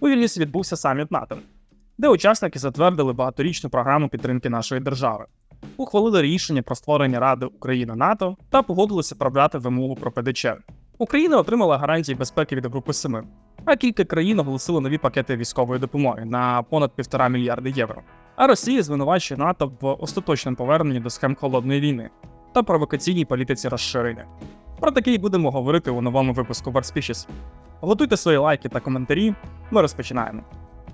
У Вільнюсі відбувся саміт НАТО, де учасники затвердили багаторічну програму підтримки нашої держави, ухвалили рішення про створення Ради Україна НАТО та погодилися продати вимогу про ПДЧ. Україна отримала гарантії безпеки від Групи 7, а кілька країн оголосили нові пакети військової допомоги на понад півтора мільярди євро. А Росія звинувачує НАТО в остаточному поверненні до схем холодної війни та провокаційній політиці розширення. Про таке й будемо говорити у новому випуску Warspicious. Готуйте свої лайки та коментарі. Ми розпочинаємо.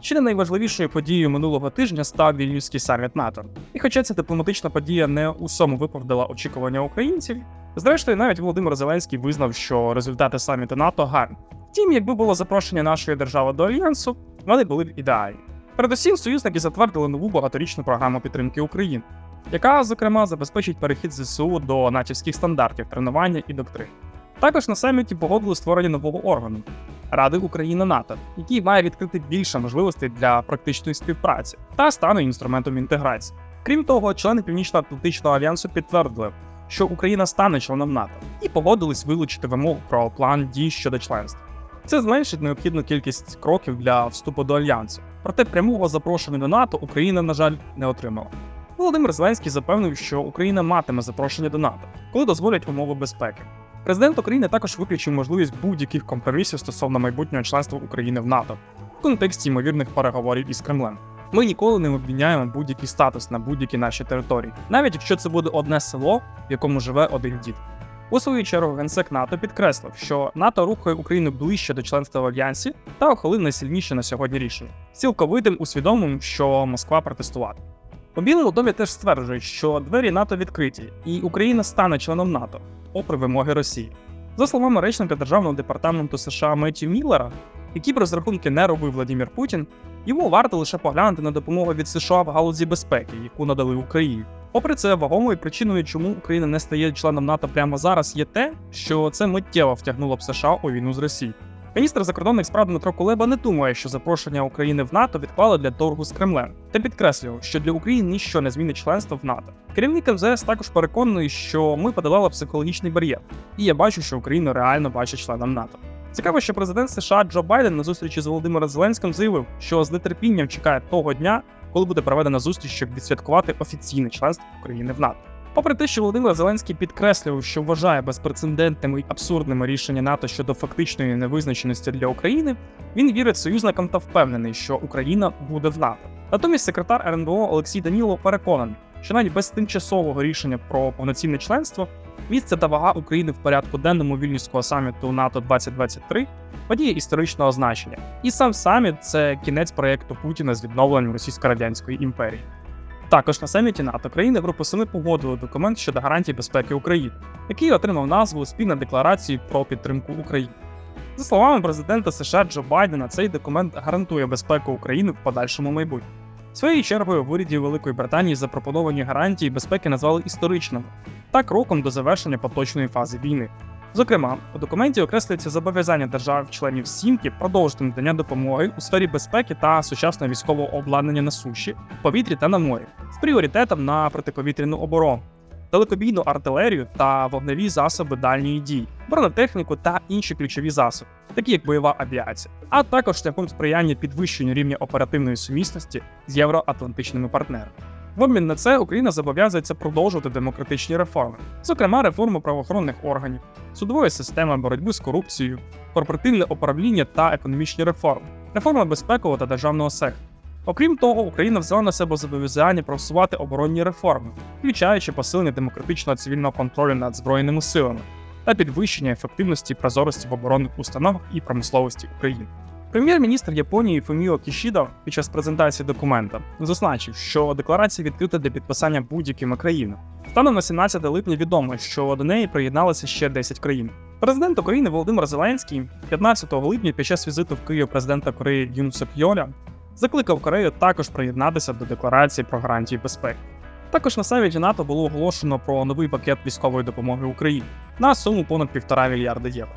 Ще не найважливішою подією минулого тижня став Вільнюський саміт НАТО. І хоча ця дипломатична подія не усьому виправдала очікування українців, зрештою навіть Володимир Зеленський визнав, що результати саміту НАТО гарні. Втім, якби було запрошення нашої держави до альянсу, вони були б ідеальні. Передусім, союзники затвердили нову багаторічну програму підтримки України, яка, зокрема, забезпечить перехід ЗСУ до натівських стандартів тренування і доктрин. Також на саміті погодили створення нового органу Ради Україна НАТО, який має відкрити більше можливостей для практичної співпраці та стане інструментом інтеграції. Крім того, члени Північно-Атлантичного альянсу підтвердили, що Україна стане членом НАТО, і погодились вилучити вимогу про план дій щодо членства. Це зменшить необхідну кількість кроків для вступу до альянсу. Проте прямого запрошення до НАТО Україна, на жаль, не отримала. Володимир Зеленський запевнив, що Україна матиме запрошення до НАТО, коли дозволять умови безпеки. Президент України також виключив можливість будь-яких компромісів стосовно майбутнього членства України в НАТО в контексті ймовірних переговорів із Кремлем. Ми ніколи не обміняємо будь-який статус на будь-які наші території, навіть якщо це буде одне село, в якому живе один дід. У свою чергу генсек НАТО підкреслив, що НАТО рухає Україну ближче до членства в альянсі та ухвалив найсильніше на сьогодні рішення, цілковитим усвідомленням, що Москва протестуватиме. У Білому домі теж стверджують, що двері НАТО відкриті, і Україна стане членом НАТО, попри вимоги Росії. За словами речника Державного департаменту США Меттю Міллера, які б розрахунки не робив Владимир Путін, йому варто лише поглянути на допомогу від США в галузі безпеки, яку надали Україні. Попри це, вагомою причиною, чому Україна не стає членом НАТО прямо зараз, є те, що це миттєво втягнуло б США у війну з Росією. Міністр закордонних справ Дмитро Кулеба не думає, що запрошення України в НАТО відклали для торгу з Кремлем, та підкреслював, що для України ніщо не змінить членство в НАТО. Керівник МЗС також переконаний, що ми подолали психологічний бар'єр, і я бачу, що Україну реально бачить членом НАТО. Цікаво, що президент США Джо Байден на зустрічі з Володимиром Зеленським заявив, що з нетерпінням чекає того дня, коли буде проведена зустріч, щоб відсвяткувати офіційне членство України в НАТО. Попри те, що Володимир Зеленський підкреслював, що вважає безпрецедентними і абсурдними рішення НАТО щодо фактичної невизначеності для України, він вірить союзникам та впевнений, що Україна буде в НАТО. Натомість секретар РНБО Олексій Данілов переконаний, що навіть без тимчасового рішення про повноцінне членство місце та вага України в порядку денному вільнюського саміту НАТО 2023 подія історичного значення. І сам саміт це кінець проєкту Путіна з відновленням Російсько-радянської імперії. Також на саміті НАТО країни Групи 7 погодили документ щодо гарантій безпеки України, який отримав назву Спільна декларація про підтримку України. За словами президента США Джо Байдена, цей документ гарантує безпеку України в подальшому майбутньому. Своєю чергою в уряді Великої Британії запропоновані гарантії безпеки назвали історичними та кроком до завершення поточної фази війни. Зокрема, у документі окреслюється зобов'язання держав-членів Сімки продовжити надання допомоги у сфері безпеки та сучасного військового обладнання на суші, повітрі та на морі, з пріоритетом на протиповітряну оборону, далекобійну артилерію та вогневі засоби дальньої дії, бронетехніку та інші ключові засоби, такі як бойова авіація, а також шляхом сприяння підвищенню рівня оперативної сумісності з євроатлантичними партнерами. В обмін на це Україна зобов'язується продовжувати демократичні реформи, зокрема реформу правоохоронних органів, судової системи боротьби з корупцією, корпоративне управління та економічні реформи, реформа безпекового та державного сектору. Окрім того, Україна взяла на себе зобов'язання просувати оборонні реформи, включаючи посилення демократичного цивільного контролю над збройними силами та підвищення ефективності і прозорості в оборонних установах і промисловості України. Прем'єр-міністр Японії Фуміо Кішідо під час презентації документа зазначив, що декларація відкрита для підписання будь-якими країнами. Станом на 17 липня відомо, що до неї приєдналися ще 10 країн. Президент України Володимир Зеленський 15 липня під час візиту в Київ президента Кореї Юн Сок Йоля закликав Корею також приєднатися до декларації про гарантії безпеки. Також на саміті НАТО було оголошено про новий пакет військової допомоги Україні на суму понад півтора мільярда євро.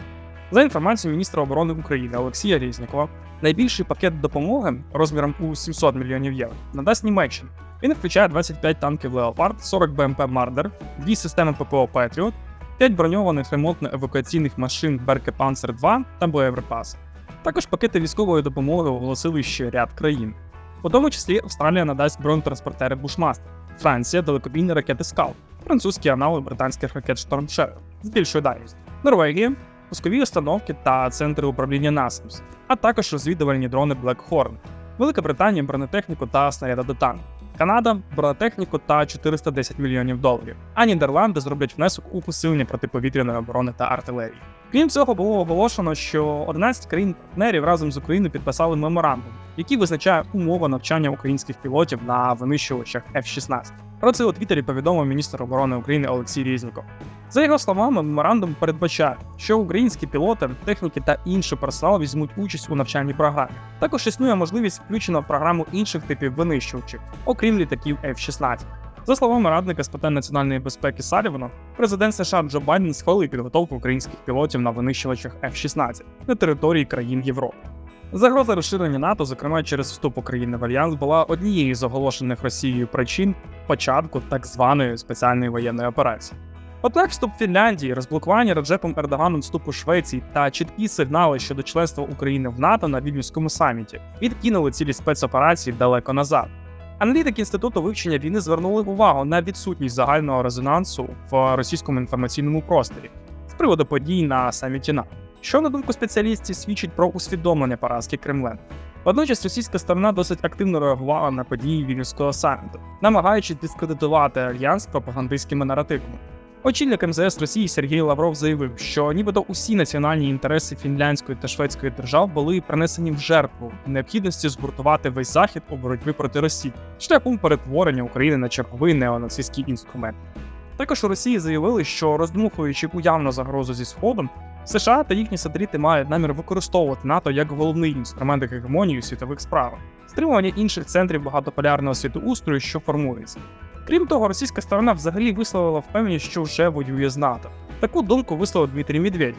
За інформацією міністра оборони України Олексія Різнікова, найбільший пакет допомоги розміром у 700 мільйонів євро надасть Німеччина. Він включає 25 танків Леопард, 40 БМП Мардер, дві системи ППО Петріот, 5 броньованих ремонтно-евакуаційних машин Берке Панцер 2 та боєприпаси. Також пакети військової допомоги оголосили ще ряд країн. У тому числі Австралія надасть бронетранспортери Бушмастер, Франція далекобійні ракети Скал, французький аналог британських ракет Storm з більшою дальністю, Норвегія, пускові установки та центри управління НАСАМС, а також розвідувальні дрони Black Horn, Велика Британія бронетехніку та снаряди до танку. Канада бронетехніку та 410 мільйонів доларів. А Нідерланди зроблять внесок у посилення протиповітряної оборони та артилерії. Крім цього, було оголошено, що 11 країн-партнерів разом з Україною підписали меморандум, який визначає умови навчання українських пілотів на винищувачах F-16. Про це у Твіттері повідомив міністр оборони України Олексій Різніков. За його словами, меморандум передбачає, що українські пілоти, техніки та інший персонал візьмуть участь у навчальній програмі. Також існує можливість включена в програму інших типів винищувачів, окрім літаків F-16. За словами радника з питань національної безпеки Салівана, президент США Джо Байден схвалив підготовку українських пілотів на винищувачах F-16 на території країн Європи. Загроза розширення НАТО, зокрема через вступ України в альянс, була однією з оголошених Росією причин початку так званої спеціальної воєнної операції. Однак вступ Фінляндії, розблокування Реджепом Ердоганом вступу Швеції та чіткі сигнали щодо членства України в НАТО на Вільнюському саміті відкинули цілі спецоперації далеко назад. Аналітики інституту вивчення війни звернули увагу на відсутність загального резонансу в російському інформаційному просторі з приводу подій на саміті НАТО, що на думку спеціалістів свідчить про усвідомлення поразки Кремля. Водночас російська сторона досить активно реагувала на події Вільнюського саміту, намагаючись дискредитувати альянс пропагандистськими наративами. Очільник МЗС Росії Сергій Лавров заявив, що нібито усі національні інтереси фінляндської та шведської держав були принесені в жертву необхідності згуртувати весь захід у боротьбі проти Росії шляхом перетворення України на черговий неонацистський інструмент. Також у Росії заявили, що роздмухуючи уявну загрозу зі сходом, США та їхні сателіти мають намір використовувати НАТО як головний інструмент гегемонії у світових справах, стримування інших центрів багатополярного світоустрою, що формується. Крім того, російська сторона взагалі висловила впевненість, що вже воює з НАТО. Таку думку висловив Дмитрій Медведєв,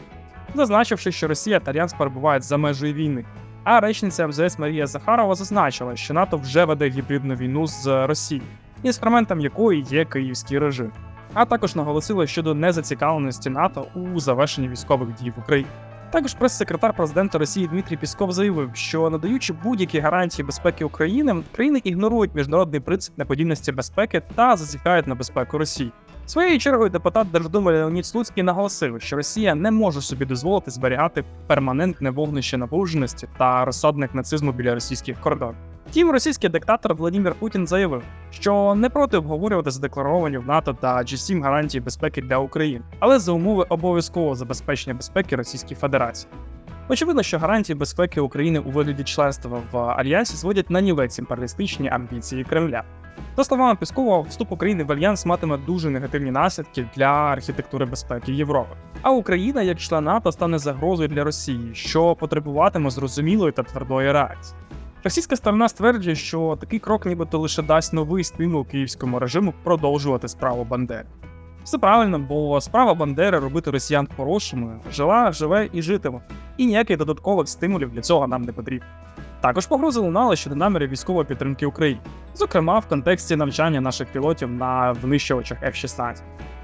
зазначивши, що Росія та Альянс перебувають за межею війни. А речниця МЗС Марія Захарова зазначила, що НАТО вже веде гібридну війну з Росією, інструментом якої є київський режим. А також наголосила щодо незацікавленості НАТО у завершенні військових дій в Україні. Також прес-секретар президента Росії Дмитрій Пісков заявив, що надаючи будь-які гарантії безпеки України, країни ігнорують міжнародний принцип неподільності безпеки та зазіхають на безпеку Росії. Своєю чергою депутат Держдуми Леонід Слуцький наголосив, що Росія не може собі дозволити зберігати перманентне вогнище напруженості та розсадник нацизму біля російських кордонів. Втім, російський диктатор Владимир Путін заявив, що не проти обговорювати задекларовані в НАТО та G7 гарантії безпеки для України, але за умови обов'язкового забезпечення безпеки Російської Федерації. Очевидно, що гарантії безпеки України у вигляді членства в альянсі зводять на нівець імперіалістичні амбіції Кремля. За словами Піскова, вступ України в альянс матиме дуже негативні наслідки для архітектури безпеки Європи. А Україна, як член НАТО, стане загрозою для Росії, що потребуватиме зрозумілої та твердої реакції. Російська сторона стверджує, що такий крок нібито лише дасть новий стимул київському режиму продовжувати справу Бандери. Все правильно, бо справа Бандери робити росіян хорошими жила, живе і житиме, і ніяких додаткових стимулів для цього нам не потрібно. Також погрози лунали щодо намірів військової підтримки України, зокрема в контексті навчання наших пілотів на винищувачах F-16.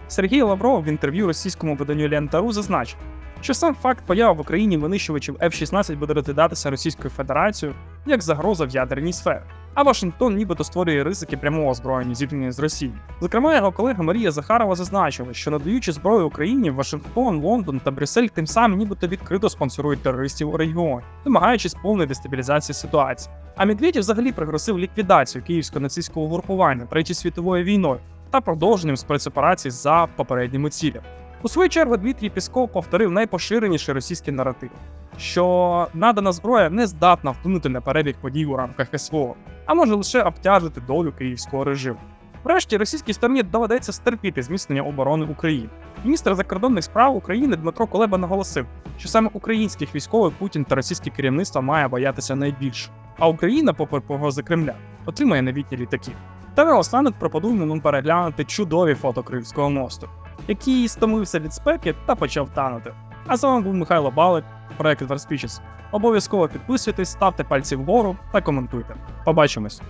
Сергій Лавров в інтерв'ю російському виданню Лентару зазначив, що сам факт появи в Україні винищувачів F-16 буде розглядатися Російською Федерацією як загроза в ядерній сфері. А Вашингтон нібито створює ризики прямого озброєння зіткнення з Росією. Зокрема, його колега Марія Захарова зазначила, що надаючи зброю Україні, Вашингтон, Лондон та Брюссель тим самим нібито відкрито спонсорують терористів у регіоні, намагаючись повної дестабілізації ситуації. А Медведєв взагалі пригрозив ліквідацію київського нацистського групування Третьої світовою війною та продовженням спецоперацій за попередніми цілями. У свою чергу Дмитрій Пісков повторив найпоширеніший російський наратив, що надана зброя не здатна вплинути на перебіг подій у рамках СВО, а може лише обтяжити долю київського режиму. Врешті російській стороні доведеться стерпіти зміцнення оборони України. Міністр закордонних справ України Дмитро Колеба наголосив, що саме українських військових Путін та російське керівництво має боятися найбільше, а Україна, попри погрози Кремля, отримає новітні літаки. Та наостанок пропонуємо нам переглянути чудові фото Кримського мосту, який стомився від спеки та почав танути. А з вами був Михайло Балик, проект Speeches. Обов'язково підписуйтесь, ставте пальці вгору та коментуйте. Побачимось!